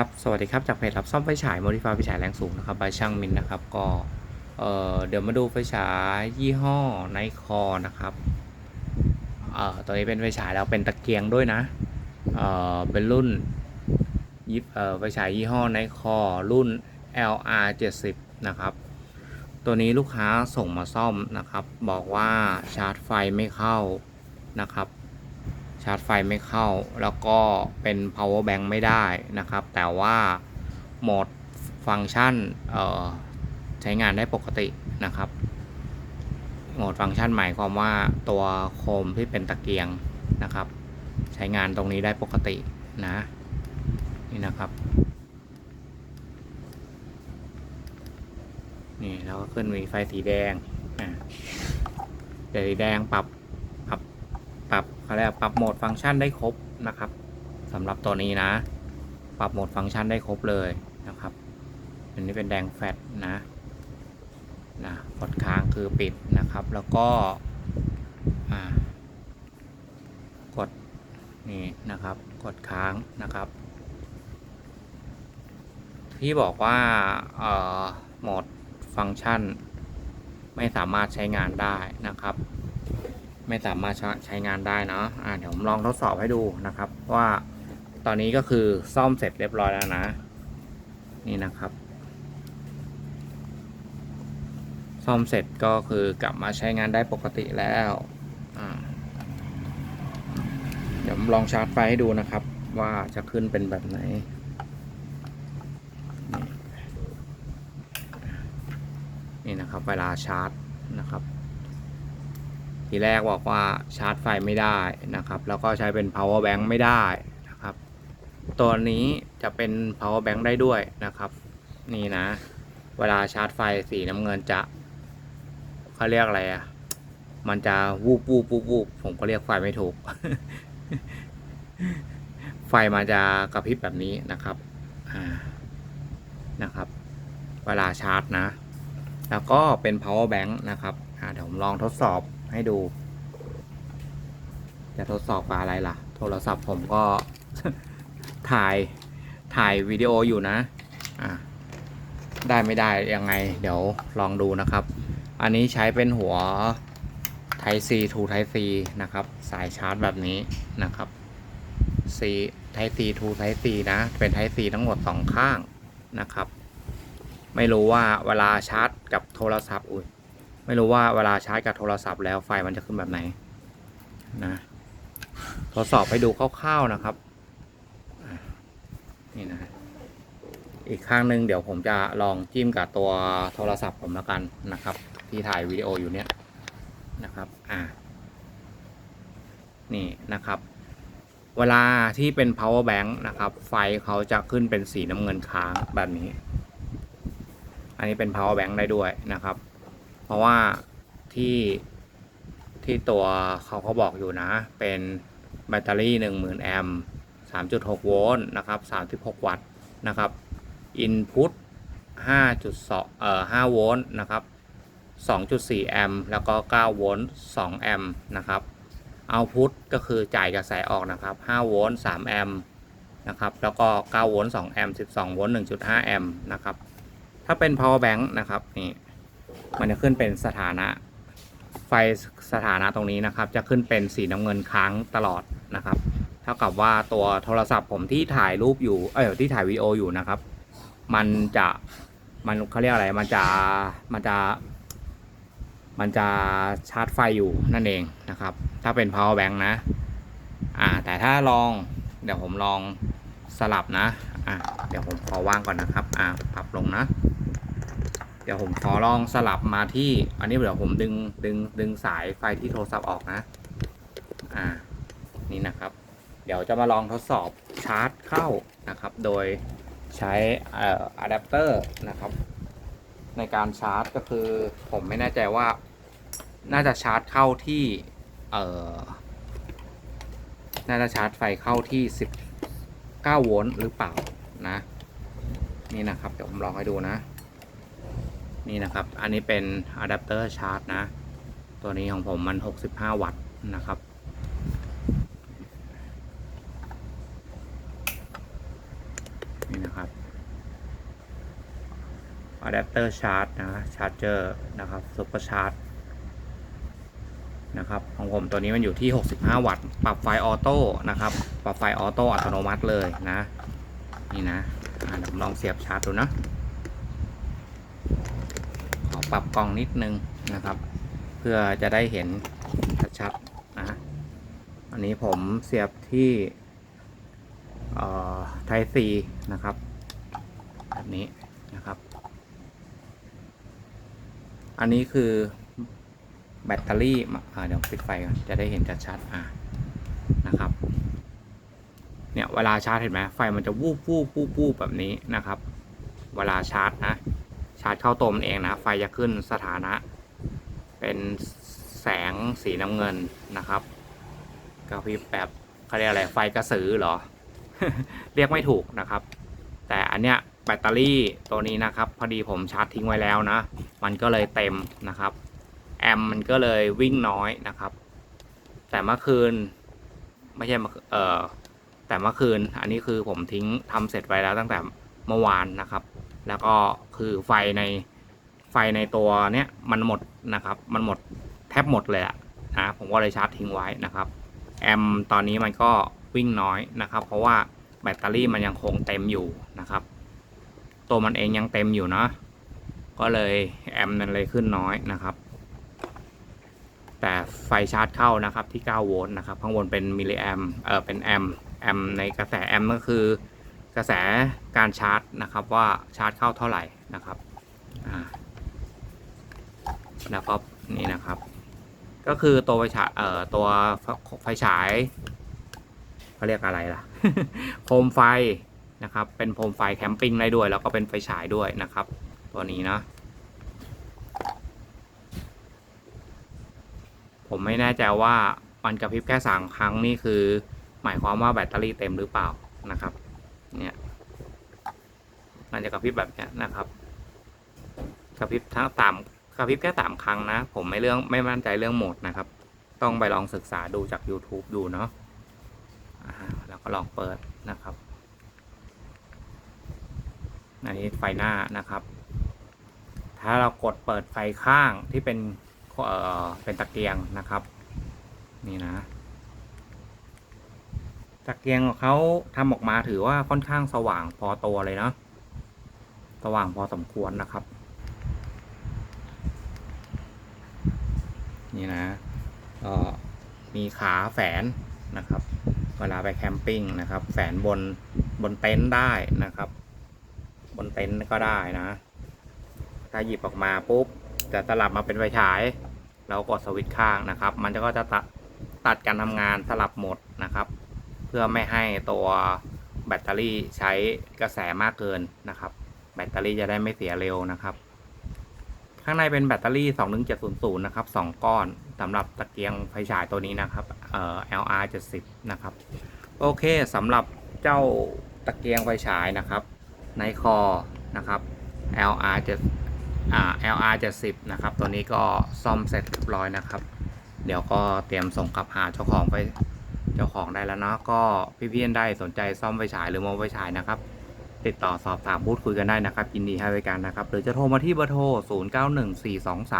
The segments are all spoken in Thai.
ครับสวัสดีครับจากเพจรับซ่อมไฟฉาย Modify ไฟฉายแรงสูงนะครับบายช่างมินนะครับก็เออเดี๋ยวมาดูไฟฉายยี่ห้อไนคอนะครับเอ่อตัวนี้เป็นไฟฉายแล้วเป็นตะเกียงด้วยนะเอ่อเป็นรุ่นยิบเอ่อไฟฉายยี่ห้อไนคอรุ่น LR 70นะครับตัวนี้ลูกค้าส่งมาซ่อมนะครับ บอกว่าชาร์จไฟไม่เข้านะครับ ชาร์จไฟไม่เข้า แล้วก็เป็น power bank ไม่ได้นะครับ แต่ว่าโหมดฟังก์ชันใช้งานได้ปกตินะครับ โหมดฟังก์ชันหมายความว่าตัวโคมที่เป็นตะเกียงนะครับ ใช้งานตรงนี้ได้ปกตินะนี่นะครับนี่แล้วก็ขึ้นมีไฟสีแดงอ่าสีแดงปรับ ปรับเขาเรียกปรับโหมดฟังก์ชันได้ครบนะครับสำหรับตัวนี้นะ ปรับโหมดฟังก์ชันได้ครบเลยนะครับอันนี้เป็นแดงแฟตนะนะกดค้างคือปิดนะครับ แล้วก็กดนี่นะครับ กดค้างนะครับ ที่บอกว่าโหมดฟังก์ชัน ไม่สามารถใช้งานได้นะครับ ไม่สามารถใช้งานได้เนาะอ่าเดี๋ยวผมลองทดสอบให้ดูนะครับ ว่าตอนนี้ก็คือซ่อมเสร็จเรียบร้อยแล้วนะ นี่นะครับ ซ่อมเสร็จก็คือกลับมาใช้งานได้ปกติแล้วเดี๋ยวผมลองชาร์จไฟให้ดูนะครับ ว่าจะขึ้นเป็นแบบไหนนี่นะครับเวลาชาร์จนะครับ ทีแรกบอกว่าชาร์จไฟไม่ได้นะครับ แล้วก็ใช้เป็น power bank ไม่ได้นะครับ ตัวนี้จะเป็น power bank ได้ด้วยนะครับ นี่นะ เวลาชาร์จไฟสีน้ำเงินจะเขาเรียกอะไรอะ่ะมันจะวูบวูบวูบวูบผมก็เรียกไฟไม่ถูก ไฟมันจะกระพริบแบบนี้นะครับอ่านะครับ เวลาชาร์จนะ แล้วก็เป็น power bank นะครับเดี๋ยวผมลองทดสอบ ให้ดู จะทดสอบกับอะไรล่ะ โทรศัพท์ผมก็ถ่ายถ่ายวิดีโออยู่นะอ่าได้ไม่ได้ยังไง เดี๋ยวลองดูนะครับ อันนี้ใช้เป็นหัว Type C to Type C นะครับ สายชาร์จแบบนี้นะครับ C Type C to Type C นะ เป็น Type C ทั้งหมด2ข้างนะครับ ไม่รู้ว่าเวลาชาร์จกับโทรศัพท์อุ้ย ไม่รู้ว่าเวลาชาร์จกับโทรศัพท์แล้วไฟมันจะขึ้นแบบไหนนะทดสอบให้ดูคร่าวๆนะครับนี่นะอีกข้างหนึ่งเดี๋ยวผมจะลองจิ้มกับตัวโทรศัพท์ผมแล้วกันนะครับ ที่ถ่ายวิดีโออยู่เนี่ยนะครับอ่านี่นะครับ เวลาที่เป็น power bank นะครับ ไฟเขาจะขึ้นเป็นสีน้ำเงินค้างแบบนี้ อันนี้เป็น power bank ได้ด้วยนะครับ เพราะว่าที่ที่ตัวเขาเขาบอกอยู่นะ เป็นแบตเตอรี่ 10,000 แอมป์ 3.6 โวลต์นะครับ 36 วัตต์นะครับ Input 5.2เอ่อ5โวลต์นะครับ 2.4 แอมป์ แล้วก็ 9 โวลต์ 2 แอมป์นะครับ Output ก็คือจ่ายกระแสออกนะครับ 5 โวลต์ 3 แอมป์นะครับ แล้วก็ 9 โวลต์ 2 แอมป์ 12 โวลต์ 1.5 แอมป์นะครับ ถ้าเป็น power bank นะครับ นี่ มันจะขึ้นเป็นสถานะ ไฟสถานะตรงนี้นะครับ จะขึ้นเป็นสีน้ำเงินค้างตลอดนะครับ เท่ากับว่าตัวโทรศัพท์ผมที่ถ่ายรูปอยู่ เออที่ถ่ายวีดีโออยู่นะครับ มันจะมันเขาเรียกอะไร มันจะมันจะ มันจะชาร์จไฟอยู่นั่นเองนะครับ ถ้าเป็น power bank นะ อ่า แต่ถ้าลองเดี๋ยวผมลองสลับนะ อ่าเดี๋ยวผมขอว่างก่อนนะครับ อ่าปรับลงนะ เดี๋ยวผมขอลองสลับมาที่ อันนี้เดี๋ยวผมดึงดึงดึงสายไฟที่โทรศัพท์ออกนะ อ่า นี่นะครับ เดี๋ยวจะมาลองทดสอบชาร์จเข้านะครับ โดยใช้เอ่ออะแดปเตอร์นะครับ ในการชาร์จก็คือผมไม่แน่ใจว่าน่าจะชาร์จเข้าที่ เอ่อ น่าจะชาร์จไฟเข้าที่ 19 โวลต์หรือเปล่านะ นี่นะครับ เดี๋ยวผมลองให้ดูนะ นี่นะครับ อันนี้เป็นอะแดปเตอร์ชาร์จนะ ตัวนี้ของผมมัน 65 วัตต์นะครับ นี่นะครับอะแดปเตอร์ชาร์จนะ ชาร์จเจอร์นะครับซุปเปอร์ชาร์จนะครับ ของผมตัวนี้มันอยู่ที่ 65 วัตต์ ปรับไฟออโต้นะครับ ปรับไฟออโต้อัตโนมัติเลยนะ นี่นะเดี๋ยวผมลองเสียบชาร์จดูนะ ปรับกล้องนิดนึงนะครับ เพื่อจะได้เห็นชัดๆนะอันนี้ผมเสียบที่ไทซีนะครับแบบนี้นะครับ อันนี้คือแบตเตอรี่เดี๋ยวปิดไฟก่อนจะได้เห็นชัดๆอ่านะครับเนี่ยเวลาชาร์จเห็นไหมไฟมันจะวูบวูบวูบวูบแบบนี้นะครับ เวลาชาร์จนะ ชาร์จเข้าตมันเองนะ ไฟจะขึ้นสถานะ เป็นแสงสีน้ำเงินนะครับกระพริบแบบเขาเรียกอะไรไฟกระสือเหรอ เรียกไม่ถูกนะครับ แต่อันเนี้ยแบตเตอรี่ตัวนี้นะครับ พอดีผมชาร์จทิ้งไว้แล้วนะ มันก็เลยเต็มนะครับ แอมมันก็เลยวิ่งน้อยนะครับ แต่เมื่อคืนไม่ใช่เออแต่เมื่อคืนอันนี้คือผมทิ้งทำเสร็จไว้แล้วตั้งแต่เมื่อวานนะครับ แล้วก็คือไฟในไฟในตัวเนี้ยมันหมดนะครับ มันหมดแทบหมดเลยอะนะผมก็เลยชาร์จทิ้งไว้นะครับ แอมตอนนี้มันก็วิ่งน้อยนะครับ เพราะว่าแบตเตอรี่มันยังคงเต็มอยู่นะครับ ตัวมันเองยังเต็มอยู่เนาะก็เลยแอมมันเลยขึ้นน้อยนะครับ แต่ไฟชาร์จเข้านะครับที่ 9 โวลต์นะครับข้างบนเป็นมิลลิแอมเออเป็นแอมแอมในกระแสแอมก็คือ กระแสการชาร์จนะครับว่าชาร์จเข้าเท่าไหร่นะครับแล้วก็นี่นะครับ ก็คือตัวไฟฉายเอ่อตัวไฟฉายเขาเรียกอะไรล่ะโคมไฟนะครับเป็นโคมไฟแคมปิ้งได้ด้วย แล้วก็เป็นไฟฉายด้วยนะครับ ตัวนี้นะผมไม่แน่ใจว่ามันกระพริบแค่สามครั้งนี่คือ หมายความว่าแบตเตอรี่เต็มหรือเปล่านะครับ เนี่ยมันจะกระพริบแบบเนี้ยนะครับกระพริบทั้งสามกระพริบแค่สามครั้งนะ ผมไม่เรื่องไม่มั่นใจเรื่องโหมดนะครับ ต้องไปลองศึกษาดูจาก YouTube ดูเนาะแล้วก็ลองเปิดนะครับอันนี้ไฟหน้านะครับ ถ้าเรากดเปิดไฟข้างที่เป็นเอ่อเป็นตะเกียงนะครับ นี่นะ ตะเกียงของเขาทำออกมาถือว่าค่อนข้างสว่างพอตัวเลยเนาะสว่างพอสมควรนะครับ นี่นะก็มีขาแฝนนะครับ เวลาไปแคมปิ้งนะครับ แฝนบนบนเต็นท์ได้นะครับ บนเต็นท์ก็ได้นะ ถ้าหยิบออกมาปุ๊บจะสลับมาเป็นไฟฉาย เรากดสวิตช์ข้างนะครับ มันจะก็จะตัดตัดการทำงานสลับหมดนะครับ พื่อไม่ให้ตัวแบตเตอรี่ใช้กระแสมากเกินนะครับ แบตเตอรี่จะได้ไม่เสียเร็วนะครับ ข้างในเป็นแบตเตอรี่ 21700 นะครับ 2 ก้อนสำหรับตะเกียงไฟฉายตัวนี้นะครับเอ่อ LR 70นะครับ โอเคสำหรับเจ้าตะเกียงไฟฉายนะครับ ในคอนะครับ LR 7อ่า LR 70นะครับ ตัวนี้ก็ซ่อมเสร็จเรียบร้อยนะครับ เดี๋ยวก็เตรียมส่งกลับหาเจ้าของไป เจ้าของได้แล้วเนาะก็พี่ๆได้สนใจซ่อมไฟฉายหรือมองไฟฉายนะครับ ติดต่อสอบถามพูดคุยกันได้นะครับยินดีให้บริการนะครับ หรือจะโทรมาที่เบอร์โทร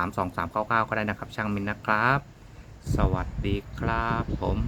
0914232399 ก็ได้นะครับ ช่างมินนะครับ สวัสดีครับผม